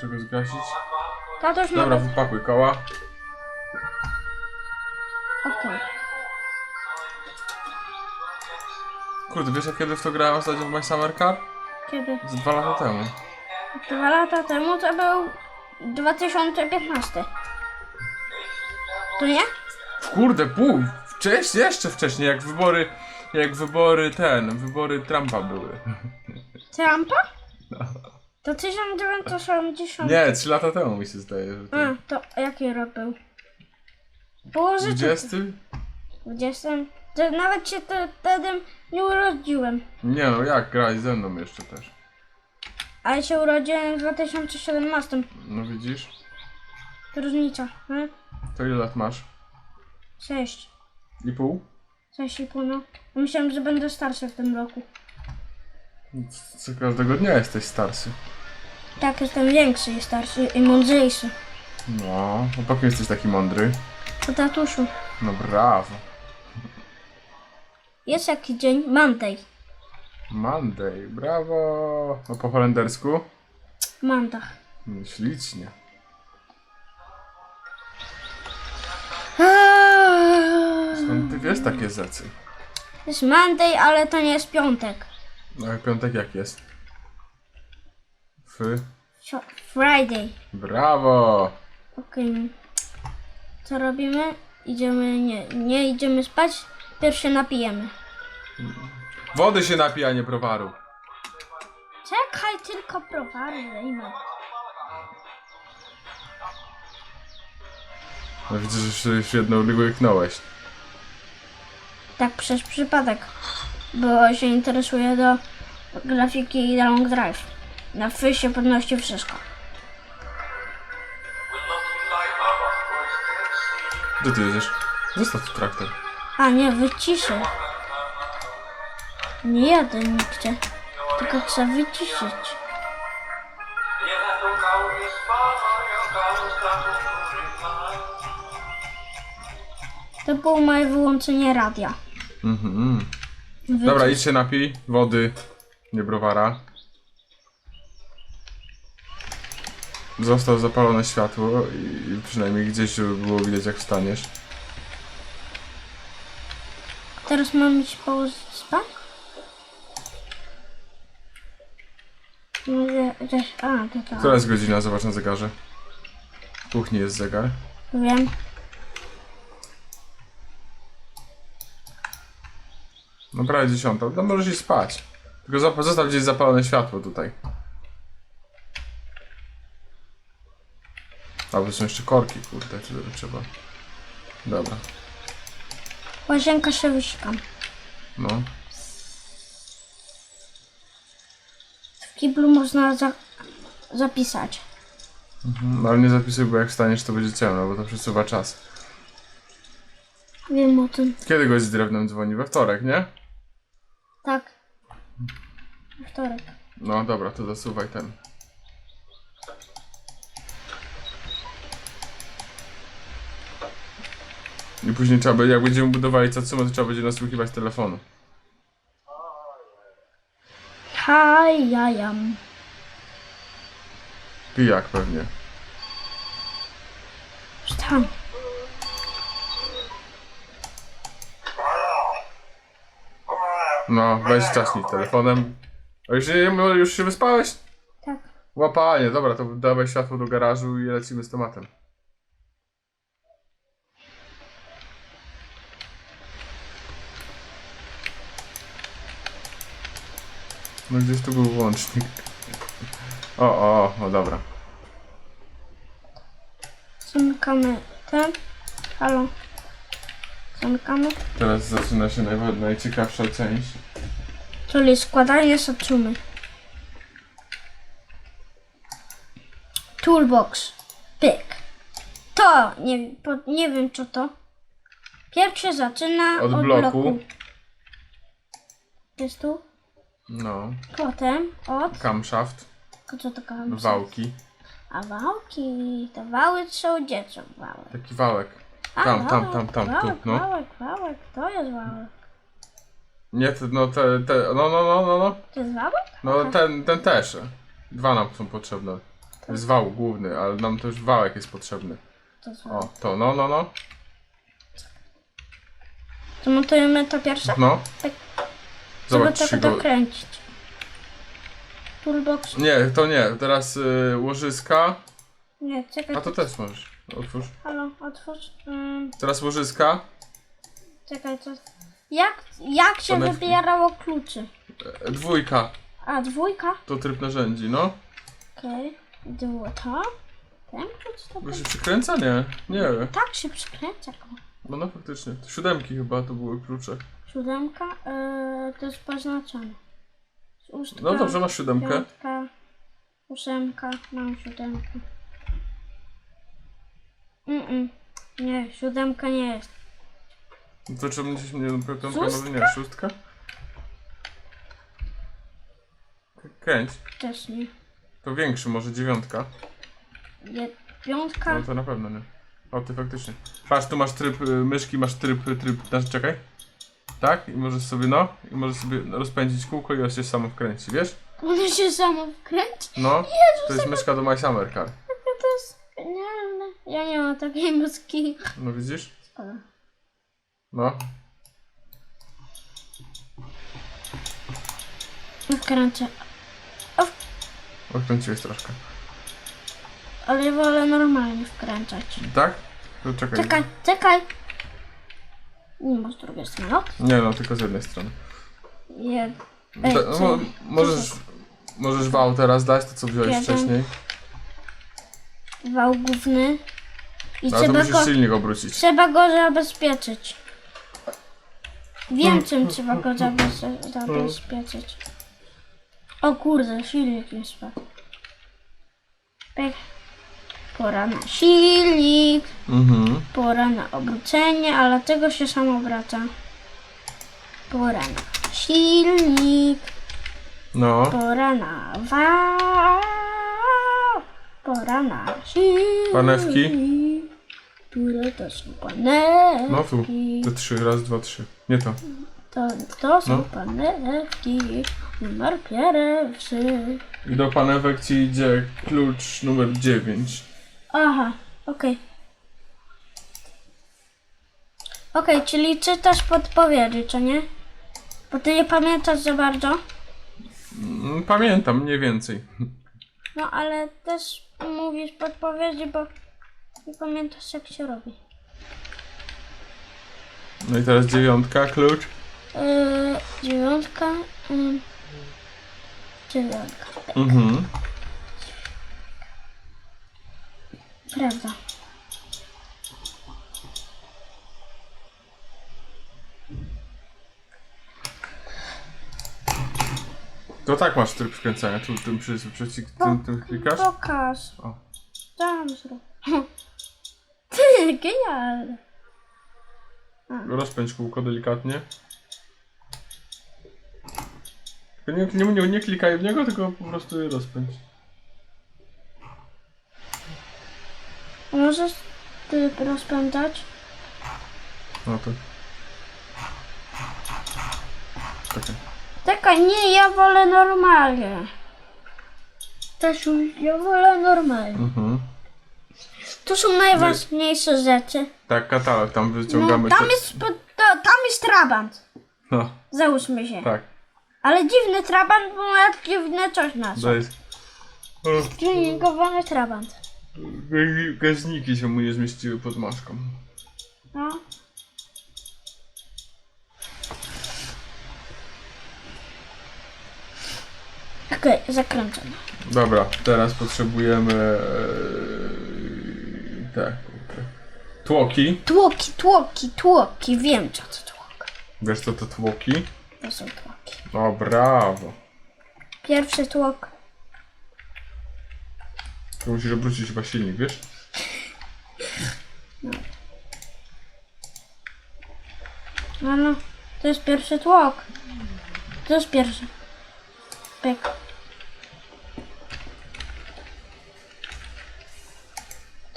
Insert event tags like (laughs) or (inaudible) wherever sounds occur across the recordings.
czego zgasić. Tato już. Dobra, Okej. wypakuj koła. Kurde, wiesz jak kiedy w to grałem ostatnio w My Summer Car? Kiedy? Z dwa lata temu. Dwa lata temu to był 2015. To nie? Kurde, pół! Wcześniej, jeszcze wcześniej, jak wybory, jak wybory ten, wybory Trumpa były. Trumpa? To 1980. Nie, trzy lata temu mi się zdaje, że A, to... to jaki rok był? Położę 20? 20. To nawet się te, wtedy nie urodziłem. Nie no, jak grać ze mną jeszcze też. Ale się urodziłem w 2017. No widzisz? To różnica. Hmm? To ile lat masz? 6. I pół? 6,5 no. Myślałem, że będę starszy w tym roku. Co każdego dnia jesteś starszy. Tak, jestem większy i starszy i mądrzejszy. No, a po kim jesteś taki mądry? To tatusiu. No brawo. Jest jaki dzień? Monday. Monday, brawo. No po holendersku? Manda. No, Ślicznie. Skąd ty wiesz takie rzeczy? Jest Monday, ale to nie jest piątek. No a piątek jak jest? F. Friday. Brawo. Okej. Co robimy? Idziemy, nie, nie idziemy spać. Pierw się napijemy. Wody się napij, a nie browaru. Czekaj, tylko browary wejmę. No widzę, że się już jedną łyknąłeś. Tak przez przypadek. Bo się interesuję do grafiki i long drive. Na fy się podnosi wszystko. Gdzie ty jedziesz? Zostaw tu traktor. A nie, wyciszę. Nie jadę nigdzie. Tylko chcę wyciszyć. To było moje wyłączenie radia. Mhm. Wyci- Dobra, idź się napij. Wody, nie browara. Został zapalone światło i przynajmniej gdzieś żeby było widać jak wstaniesz. Teraz mam iść położyć spać? Mówię, że... A, to to. Która jest godzina? Zobacz na zegarze. W kuchni jest zegar. Wiem. No prawie dziesiąta. No możesz spać. Tylko zap- zostaw gdzieś zapalone światło tutaj. A, bo są jeszcze korki, kurde, czy to trzeba. Dobra, Łazienka się wysikam. no. W kiblu można za zapisać. No ale nie zapisuj, bo jak wstaniesz to będzie ciemno, bo to przesuwa czas. Wiem o tym. Kiedy gość z drewnem dzwoni? We wtorek, nie? Tak. Wtorek. No dobra, to zasuwaj ten. I później trzeba będzie, jak będziemy budowali Tatsumo, to trzeba będzie nasłuchiwać telefonu. Hi, ja jam. Pijak pewnie. Wstań. No, weź czaśnij telefonem. A już, już się wyspałeś? Tak. Łapanie, dobra, to dawaj światło do garażu i lecimy z tematem. No gdzieś tu był włącznik. O, o, o, dobra. Zamykamy ten. Halo. Zamykamy. Teraz zaczyna się najciekawsza część. Czyli składanie satsumy. Toolbox. Pyk. To, nie, po, nie wiem co to. Pierwszy zaczyna Od od, bloku. bloku. Jest tu. No, Potem od... camshaft, Co to kam? wałki. A wałki. To wały są są wały? Taki wałek. A, Tam, tam, wałek, tam, tam, tu, wałek, no. Wałek, wałek, to jest wałek. Nie, no te, te, no, no, no, no, no. To jest? No ten, ten też. Dwa nam są potrzebne. To jest wał główny, ale nam też wałek jest potrzebny. To? O, to, no, no, no. To montujemy to pierwsze? No. Tak. Zobacz, Żeby czy go... dokręcić. Toolbox. Nie, to nie. Teraz y, łożyska. Nie, czekaj. A to też możesz. Otwórz. Halo, otwórz. Ym, Teraz łożyska. czekaj, co... Jak, jak się Konewki. wybierało kluczy? E, Dwójka. A, dwójka? To tryb narzędzi, no. Okej. Okay. To? Ten klucz to Bo był? się przykręca? Nie. Nie wiem. Tak się przykręca. No, no faktycznie. To Siódemki chyba to były klucze. Siódemka, yy, to jest poznaczone. Szóstka, No dobrze, masz siódemkę. piątka, ósemka, mam siódemkę. Mm, -mm. Nie, siódemka nie jest. To czemu gdzieś mnie Szóstka? może nie, szóstka? Kręć. Też nie. To większy, może dziewiątka. Je, piątka, No to na pewno nie. O, ty faktycznie. Patrz, tu masz tryb y, myszki, masz tryb, y, tryb, znaczy czekaj. Tak? I możesz sobie, no, i możesz sobie rozpędzić kółko i on się samo wkręci, wiesz? ono się samo wkręci. No, to jest myszka do My Summer Car. To jest genialne. Ja nie mam takiej mózgi. No widzisz? Szkoda. No. Wkręcę. Odkręciłeś troszkę. Ale ja wolę normalnie wkręcać. Tak? To czekaj. Czekaj, czekaj. Nie masz drugiej strony. no. Nie no, tylko z jednej strony. Jed... Ej, mo, możesz, możesz wał teraz dać, to co wziąłeś Jeden. wcześniej. Wał główny. I Ale to trzeba musisz go, silnik obrócić. trzeba go zabezpieczyć. Wiem czym trzeba go zabez- zabezpieczyć. O kurde, silnik mi spadł. Pech. Pora na silnik, Mhm. pora na obrócenie, ale tego się samo obraca. Pora na silnik, No. pora na wał, pora na silnik. Panewki? Które to są panewki? No tu. Te trzy, raz, dwa, trzy. Nie to. To, to są No. panewki. Numer pierwszy. I do panewek ci idzie klucz numer 9. Aha, okej. Okej, czyli czytasz podpowiedzi, co nie? Bo ty nie pamiętasz za bardzo. Mm, Pamiętam, mniej więcej. No ale też mówisz podpowiedzi, bo nie pamiętasz jak się robi. No i teraz dziewiątka, klucz. Yy, dziewiątka. Yy, dziewiątka. Mhm. Prawda. To tak masz tryb wkręcania. Tu tym przy, przy, tym, tym klikasz. Pokaż. O. Tam zrób. (laughs) Ty, genialne. Rozpędź kółko delikatnie. Nie, nie, nie, nie klikaj w niego, tylko po prostu je rozpędź. Możesz ty rozpędzać? No to. Czekaj. Czekaj, nie, ja wolę normalnie. Stasiu, ja wolę normalnie. Mhm. To są najważniejsze rzeczy. Tak, katalog, tam No, wyciągamy tam te- jest, po- to, tam jest trabant. No, Załóżmy się. tak. Ale dziwny trabant, bo ma dziwne coś na sobie. Daj. O, Tuningowany trabant. ga- gaźniki się mu nie zmieściły pod maską. No. Okej, zakręcam. Dobra, teraz potrzebujemy e, te tłoki. Tłoki, tłoki, tłoki. Wiem co to tłok. Wiesz co to tłoki? To są tłoki. O, brawo. Pierwszy tłok. To musisz obrócić chyba silnik, wiesz? No, no. To jest pierwszy tłok. To jest pierwszy. Pyk.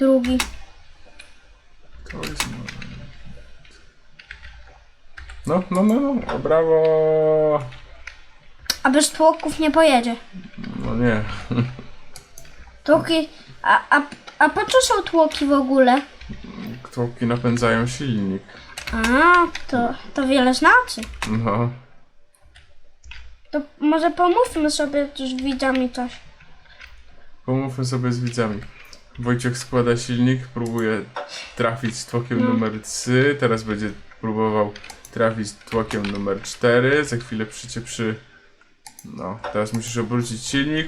Drugi. To jest... No, no, no, no, o, brawo. A bez tłoków nie pojedzie. No nie. Tłoki, a, a, a po co są tłoki w ogóle? Tłoki napędzają silnik. A, to, to wiele znaczy. No. To może pomówmy sobie z widzami coś. Pomówmy sobie z widzami. Wojciech składa silnik, próbuje trafić tłokiem No. numer 3, teraz będzie próbował trafić tłokiem numer 4, za chwilę przycie przy... No, teraz musisz obrócić silnik,